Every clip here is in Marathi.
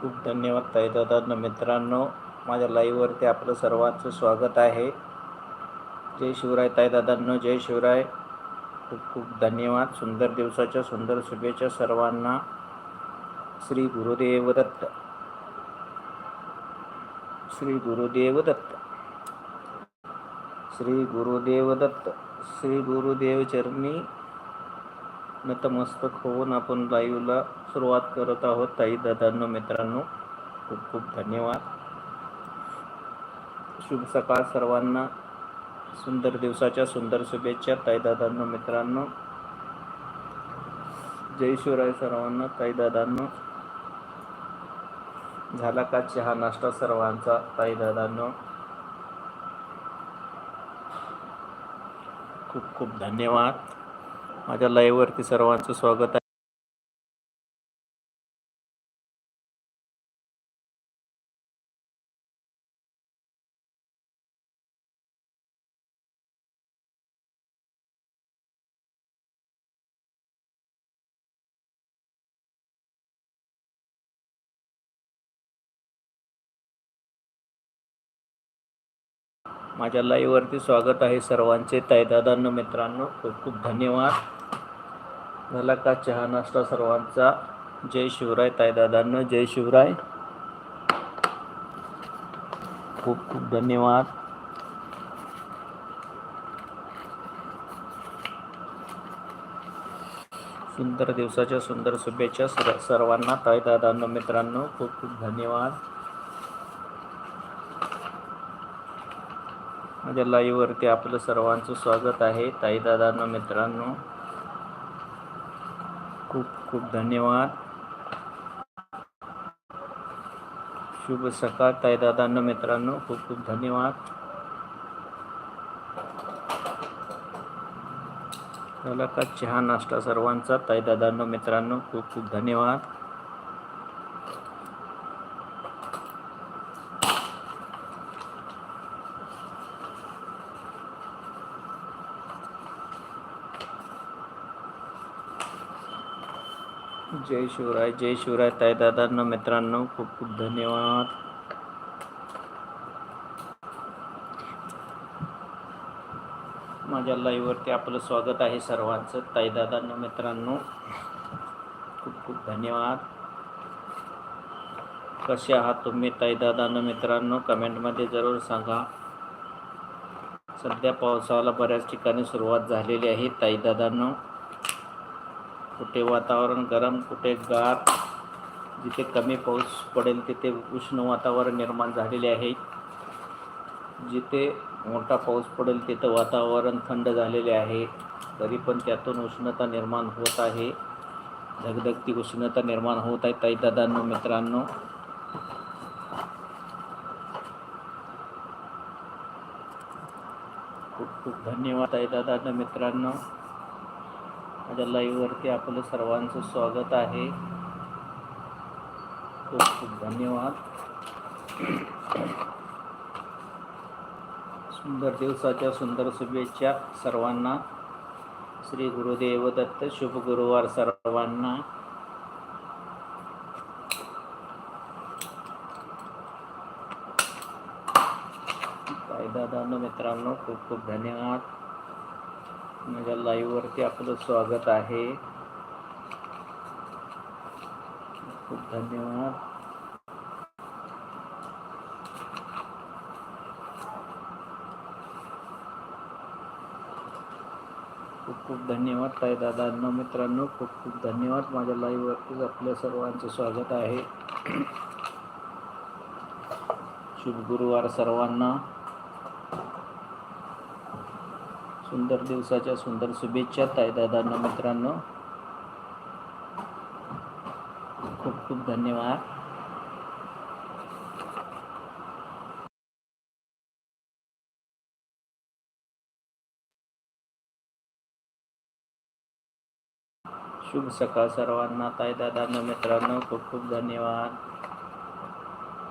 खूप धन्यवाद ताई दादा मित्रांनो माझ्या लाईव्हवरती आपलं सर्वांचं स्वागत आहे. जय शिवराय ताई दादांनो जय शिवराय. खूप खूप धन्यवाद. सुंदर दिवसाच्या सुंदर शुभेच्छा सर्वांना. श्री गुरुदेव दत्त. श्री गुरुदेव दत्त. श्री गुरुदेव दत्त. श्री गुरुदेव चरणी. नतमस्तक होऊन आपण लाईव्हला सुरुवात करत आहोत. ताई दादांनो मित्रांनो खूप खूप धन्यवाद. शुभ सकाळ सर्वांना. सुंदर दिवसाच्या सुंदर शुभेच्छा. ताई दादांनो मित्रांनो. जय शिवराय सर्वांना. ताई दादांनो. झाला का चहा नाश्ता सर्वांचा? ताई दादांनो. खूप खूप धन्यवाद. माझ्या लाईव्हवरती सर्वांचं स्वागत आहे. माझ्या लाईव्हवरती स्वागत आहे सर्वांचे. ताईदादांनो मित्रांनो खूप खूप धन्यवाद. झाला का चहा नाश्ता सर्वांचा? जय शिवराय ताईदादांनो जय शिवराय. खूप खूप धन्यवाद. सुंदर दिवसाच्या सुंदर शुभेच्छा सर सर्वांना. ताईदादांनो मित्रांनो खूप खूप धन्यवाद. माझ्या लाईव्हवरती आपलं सर्वांचं स्वागत आहे. ताईदादांनो मित्रांनो खूप खूप धन्यवाद. शुभ सकाळ ताईदादांनो मित्रांनो खूप खूप धन्यवाद. झाला का चहा नाश्ता सर्वांचा? ताईदादांनो मित्रांनो खूप खूप धन्यवाद. जय शिवराय जय शिवराय ताई दादांना मित्रांनो खूप खूप धन्यवाद. माझ्या लाईव्हवरती आपलं स्वागत आहे सर्वांचं. ताईदादांना मित्रांनो खूप खूप धन्यवाद. कसे आहात तुम्ही ताईदादांना मित्रांनो? कमेंटमध्ये जरूर सांगा. सध्या पावसाला बऱ्याच ठिकाणी सुरुवात झालेली आहे ताईदादांनो कुठे वातावरण गरम कुठे गार जिथे कमी पाऊस पडेल तिथे उष्ण वातावरण निर्माण झालेले आहे. जिथे मोठा पाऊस पडेल तिथं वातावरण थंड झालेले आहे. तरी पण त्यातून उष्णता निर्माण होत आहे. धगधगती उष्णता निर्माण होत आहे. ताई दादांनो मित्रांनो. खूप खूप धन्यवाद ताई दादांनो मित्रांनो. माझ्या लाईव्हवरती आपलं सर्वांचं स्वागत आहे. खूप खूप धन्यवाद. सुंदर दिवसाच्या सुंदर शुभेच्छा सर्वांना. श्री गुरुदेव दत्त शुभ गुरुवार सर्वांना. ताई मित्रांनो खूप खूप धन्यवाद. माझ्या लाईव्हवरती आपलं स्वागत आहे. खूप धन्यवाद. खूप खूप धन्यवाद ताई दादांना मित्रांनो खूप खूप धन्यवाद. माझ्या लाईव्हवरती आपल्या सर्वांचं स्वागत आहे. शुभ गुरुवार सर्वांना. सुंदर दिवसाच्या सुंदर शुभेच्छा ताईदादांना मित्रांनो. खूप खूप धन्यवाद. शुभ सकाळ सर्वांना ताईदादांना मित्रांनो. खूप खूप धन्यवाद.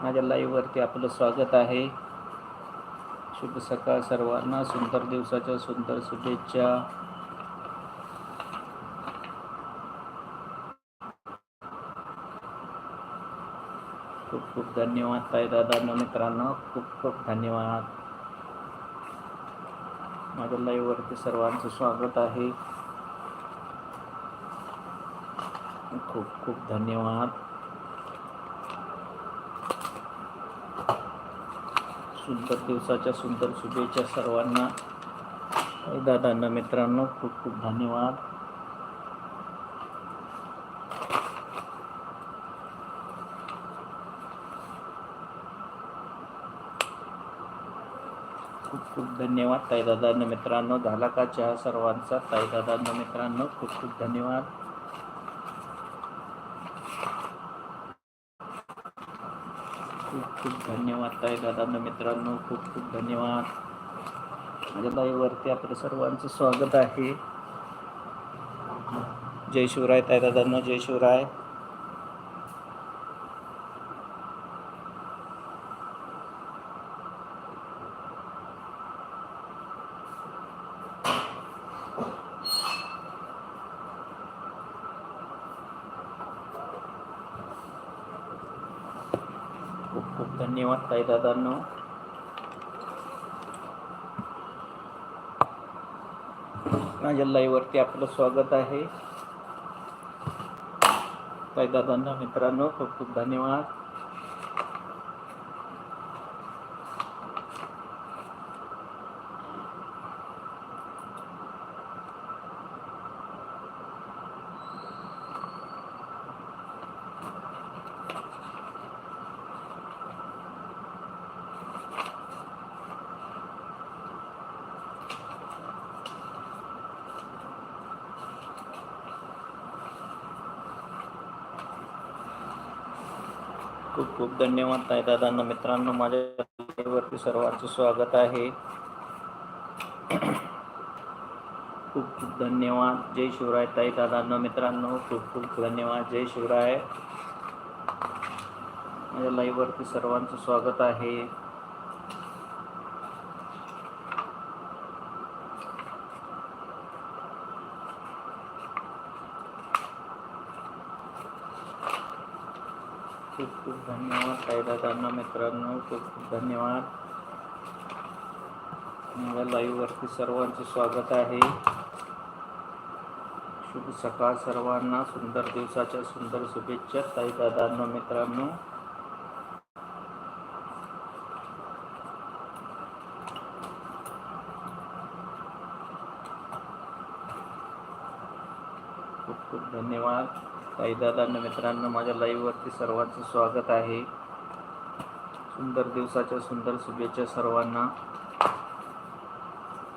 माझ्या लाईव्हवरती आपलं स्वागत आहे. शुभ सकाळ सर्वांना. सुंदर दिवसाच्या सुंदर शुभेच्छा. खूप खूप धन्यवाद ताई दादांनो मित्रांनो. खूप खूप धन्यवाद. माझ्या लाईव्हवरती सर्वांचं स्वागत आहे. खूप खूप धन्यवाद. सुंदर दिवसाच्या सुंदर शुभेच्छा सर्वांना. ताई दादांना मित्रांनो खूप खूप धन्यवाद. खूप खूप धन्यवाद ताईदादांना मित्रांनो. झाला का चहा सर्वांचा? ताईदादांना मित्रांनो खूप खूप धन्यवाद. खूप खूप धन्यवाद ताईदादांना मित्रांनो खूप खूप धन्यवाद. माझ्या लाईव्हवरती आपलं सर्वांचं स्वागत आहे. जय शिवराय ताईदादांना जय शिवराय खूप खूप काही दादांनो. माझ्या लाईव्हवरती आपलं स्वागत आहे. काही दादांना मित्रांनो खूप खूप धन्यवाद खूप खूप धन्यवाद ताई दादांना मित्रांनो माझ्या सर्वांचं स्वागत आहे. खूप खूप धन्यवाद. जय शिवराय ताई दादांना मित्रांनो खूप खूप धन्यवाद. जय शिवराय. माझ्या लाईव्हवरती सर्वांचं स्वागत आहे. खूप धन्यवाद साईदादांना मित्रांनो खूप खूप धन्यवाद. माझ्या लाईव्हवरती सर्वांचे स्वागत आहे. शुभ सकाळ सर्वांना सुंदर दिवसाच्या सुंदर शुभेच्छा साईदादांना मित्रांनो. खूप खूप धन्यवाद. ताई मित्रांनो माझ्या लाईव्हवरती सर्वांचं स्वागत आहे. सुंदर दिवसाच्या सुंदर शुभेच्छा सर्वांना.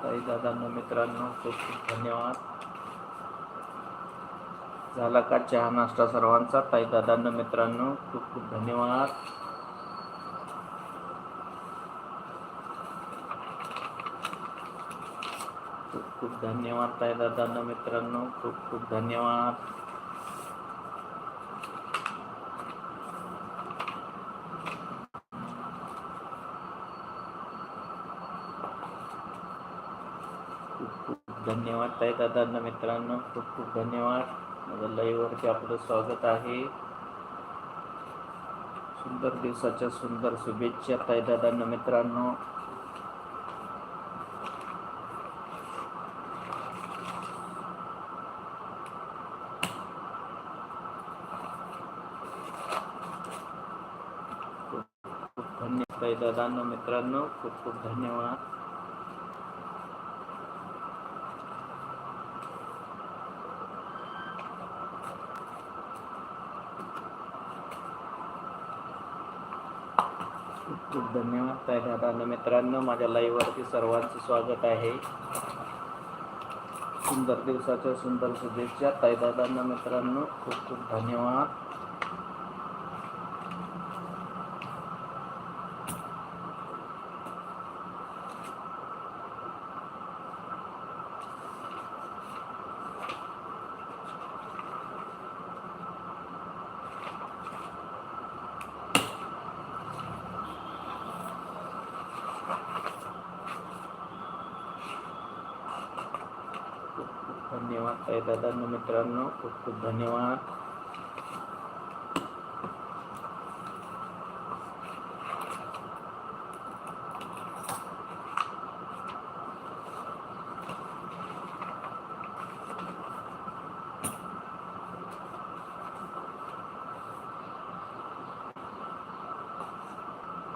ताई दादांना मित्रांनो खूप खूप धन्यवाद. झाला का चहा नाश्ता सर्वांचा? ताई दादांना मित्रांनो खूप खूप धन्यवाद. खूप खूप धन्यवाद ताई दादांना मित्रांनो खूप खूप धन्यवाद खूप खूप धन्यवाद ताई दादांना मित्रांनो खूप खूप धन्यवाद. माझ्या लाईव्हवरती आपलं स्वागत आहे. सुंदर दिवसाच्या सुंदर शुभेच्छा ताई दादांना मित्रांनो. खूप खूप धन्यवाद ताई दादांना मित्रांनो खूप खूप धन्यवाद खूप खूप धन्यवाद मित्रांनो माझ्या लाईव्हवरती सर्वांचं स्वागत आहे. सुंदर दिवसाच्या सुंदर शुभेच्छा. ताईदादांना मित्रांनो खूप खूप धन्यवाद. धन्यवाद काय दादांना मित्रांनो खूप खूप धन्यवाद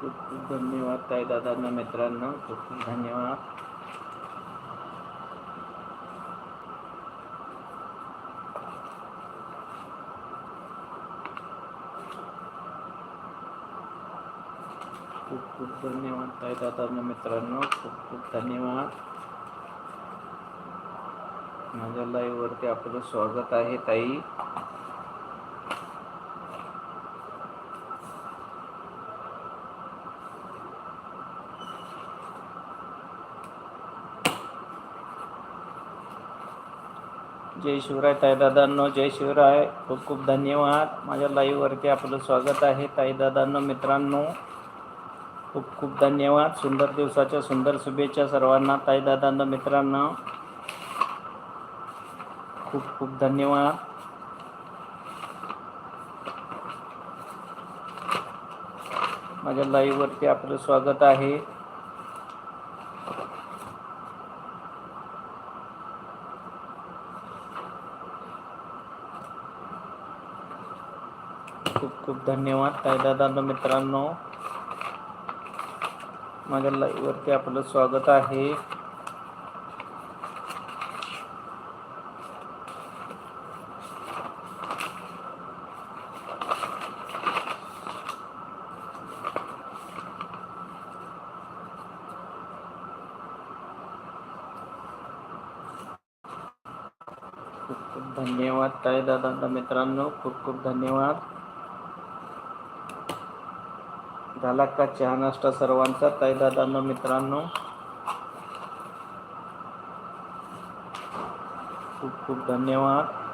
खूप खूप धन्यवाद काय दादांना मित्रांनो खूप खूप धन्यवाद खूप खूप धन्यवाद ताई दादांना मित्रांनो खूप खूप धन्यवाद. माझ्या लाईव्ह वरती आपलं स्वागत आहे ताई. जय शिवराय ताईदादांनो जय शिवराय. खूप खूप धन्यवाद. माझ्या लाईव्ह वरती आपलं स्वागत आहे ताईदादांनो मित्रांनो. खूप खूप धन्यवाद. सुंदर दिवसाच्या सुंदर शुभेच्छा सर्वांना. ताईदादांनो मित्रांनो. खूप खूप धन्यवाद. माझ्या लाईव्हवरती आपलं स्वागत आहे. खूप खूप धन्यवाद ताईदादांनो मित्रांनो. माझ्या लाईववरती आपलं स्वागत आहे. खूप खूप धन्यवाद ताई दादा मित्रांनो खूप खूप धन्यवाद. झाला का चहा नाश्ता सर्वांचा? ताई दादांनो मित्रांनो. खूप खूप धन्यवाद.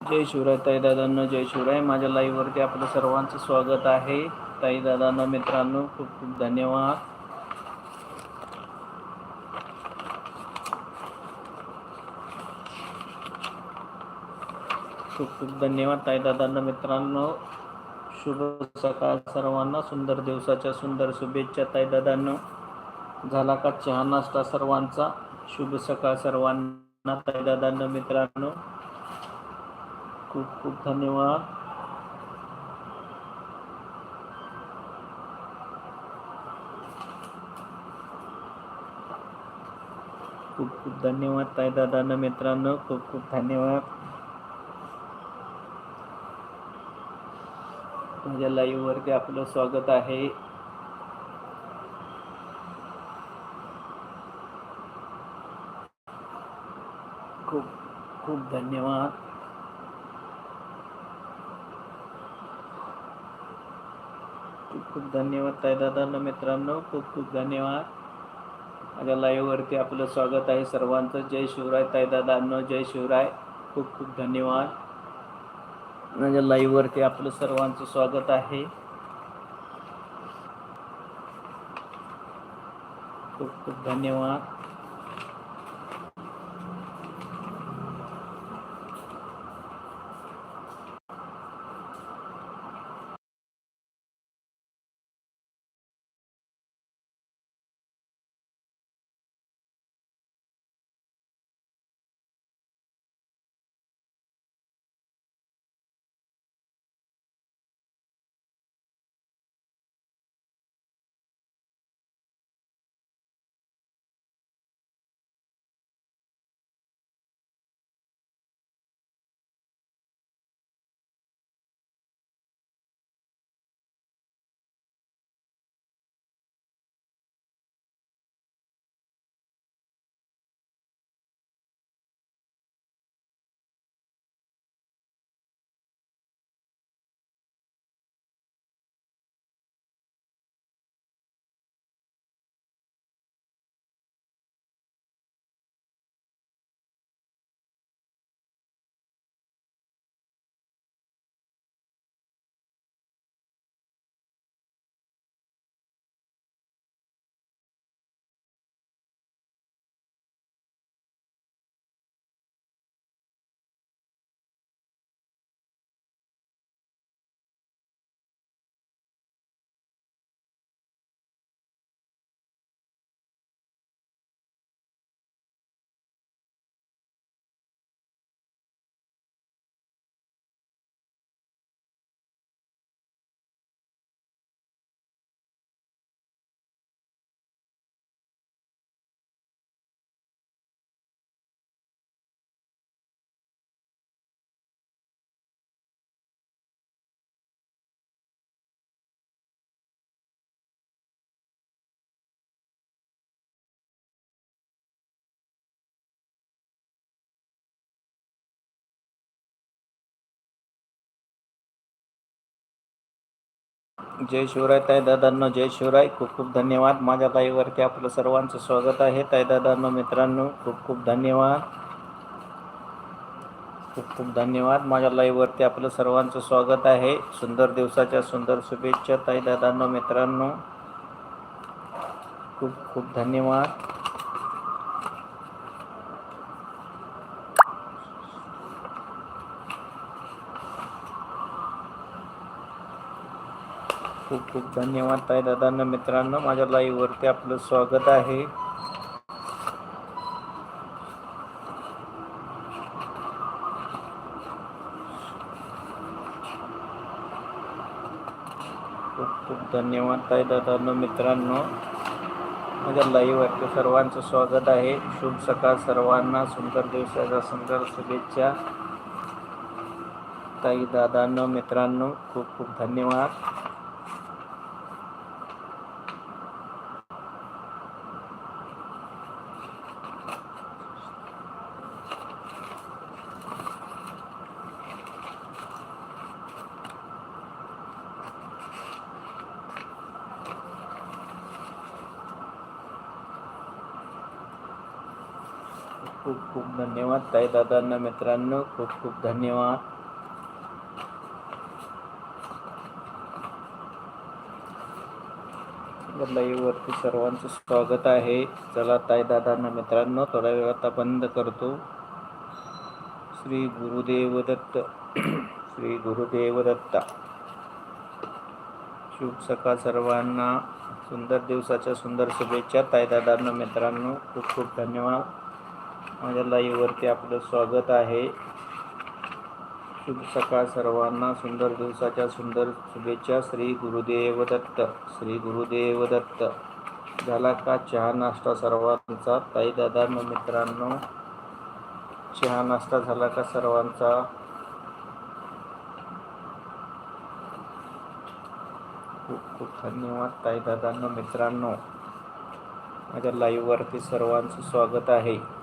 जय शिवराय ताई दादांनो जय शिवराय. माझ्या लाईव्हवरती आपलं सर्वांचं स्वागत आहे. ताई दादांनो मित्रांनो खूप खूप धन्यवाद. खूप खूप धन्यवाद ताई दादांना मित्रांनो. शुभ सकाळ सर्वांना. सुंदर दिवसाच्या सुंदर शुभेच्छा ताई दादांनो. झाला का चहा नाश्ता सर्वांचा? शुभ सकाळ सर्वांना ताई दादांना मित्रांनो. खूप खूप धन्यवाद. खूप खूप धन्यवाद ताई दादांना मित्रांनो. खूप खूप धन्यवाद. माझ्या लाईव्ह वरती आपलं स्वागत आहे. खूप खूप धन्यवाद. खूप खूप धन्यवाद ताई मित्रांनो. खूप खूप धन्यवाद. माझ्या लाईववरती आपलं स्वागत आहे सर्वांचं. जय शिवराय ताई जय शिवराय. खूप खूप धन्यवाद. माझ्या लाईववरती आपलं सर्वांचं स्वागत आहे. खूप खूप धन्यवाद. जय शिवराय ताई दादांनो जय शिवराय. खूप खूप धन्यवाद. माझ्या ताईवरती आपलं सर्वांचं स्वागत आहे. ताई दादांनो मित्रांनो खूप खूप धन्यवाद. खूप खूप धन्यवाद. माझ्या लाईव्हवरती आपलं सर्वांचं स्वागत आहे. सुंदर दिवसाच्या सुंदर शुभेच्छा ताई दादांनो मित्रांनो. खूप खूप धन्यवाद. खूप खूप धन्यवाद ताई दादांना मित्रांनो. माझ्या लाईववरती आपलं स्वागत आहे. खूप खूप धन्यवाद ताई दादांनो मित्रांनो. माझ्या लाईववरती सर्वांचं स्वागत आहे. शुभ सकाळ सर्वांना सुंदर दिवसाच्या सुंदर शुभेच्छा. ताई दादांनो मित्रांनो खूप खूप धन्यवाद खूप खूप खूप धन्यवाद ताई दादांना मित्रांनो खूप खूप धन्यवाद. लाईव्हवरती सर्वांचं स्वागत आहे. चला ताई दादांना मित्रांनो थोड्या वेळ आता बंद करतो. श्री गुरुदेव दत्त श्री गुरुदेव दत्ता. शुभ सकाळ सर्वांना. सुंदर दिवसाच्या सुंदर शुभेच्छा ताई दादांना मित्रांनो. खूप खूप धन्यवाद. माझ्या लाईव्हवरती आपलं स्वागत आहे. शुभ सकाळ सर्वांना. सुंदर दिवसाच्या सुंदर शुभेच्छा. श्री गुरुदेव दत्त. श्री गुरुदेव दत्त. झाला का चहा नाश्ता सर्वांचा? ताई दादांनो मित्रांनो चहा नाश्ता झाला का सर्वांचा? खूप खूप धन्यवाद ताई दादांना मित्रांनो. माझ्या लाईव्हवरती सर्वांचं स्वागत आहे.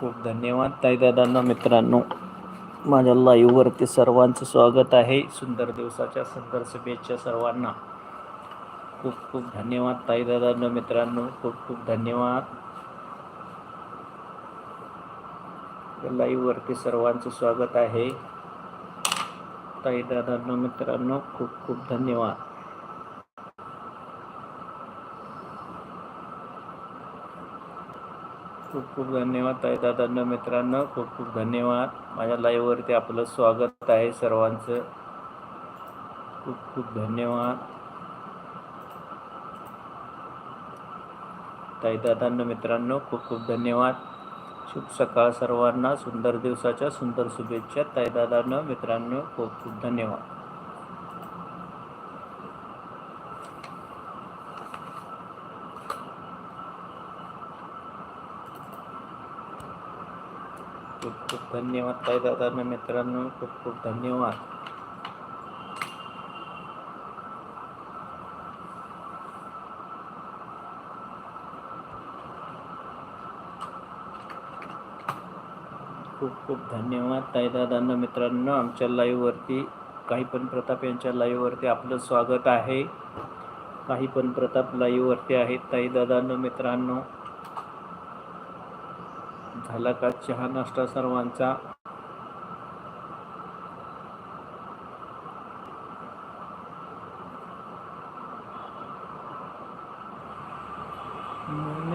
खूप धन्यवाद. ताई दादांना मित्रांनो माझ्या लाईव्हवरती सर्वांचं स्वागत आहे. सुंदर दिवसाच्या सुंदर शुभेच्छा सर्वांना. खूप खूप धन्यवाद ताई दादांना मित्रांनो. खूप खूप धन्यवाद. लाईव्हवरती सर्वांचं स्वागत आहे. ताई दादांना मित्रांनो खूप खूप धन्यवाद. खूप खूप धन्यवाद ताई दादांना मित्रांनो खूप खूप धन्यवाद. माझ्या लाईव्हवरती आपलं स्वागत आहे सर्वांचं. खूप खूप धन्यवाद. ताई दादांना मित्रांनो खूप खूप धन्यवाद. शुभ सकाळ सर्वांना सुंदर दिवसाच्या सुंदर शुभेच्छा. ताई दादांना मित्रांनो खूप खूप धन्यवाद. खूप खूप धन्यवाद ताई दादांना मित्रांनो खूप खूप धन्यवाद. खूप खूप धन्यवाद ताई दादांना मित्रांनो आमच्या लाईव्हवरती काही पण प्रताप यांच्या लाईव्हवरती आपलं स्वागत आहे. काही पण प्रताप लाईव्हवरती आहेत ताई दादांना मित्रांनो. झाला का चहा नाश्ता सर्वांचा. मन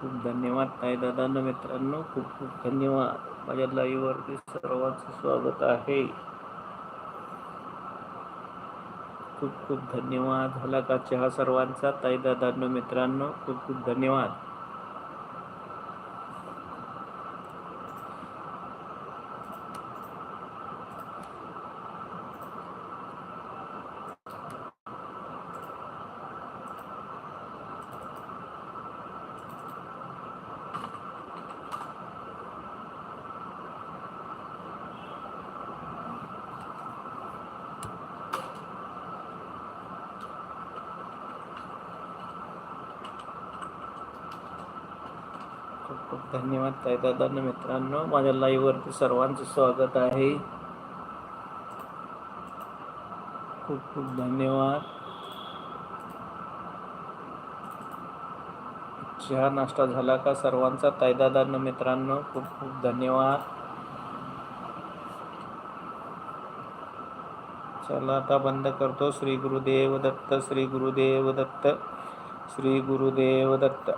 खूप धन्यवाद ताई दादांना मित्रांनो खूप खूप धन्यवाद. माझ्या लाईव्हवरती सर्वांचं स्वागत आहे. खूप खूप धन्यवाद. झाला का चहा सर्वांचा. ताईदादांनो मित्रांनो खूप खूप धन्यवाद. खूप धन्यवाद ताई दादांना मित्रांनो. माझ्या लाईव्हवरती सर्वांचं स्वागत आहे. खूप खूप धन्यवाद. चहा नाश्ता झाला का सर्वांचा? तायदादान मित्रांनो खूप खूप धन्यवाद. चला आता बंद करतो. श्री गुरुदेव दत्त श्री गुरुदेव दत्त श्री गुरुदेव दत्त.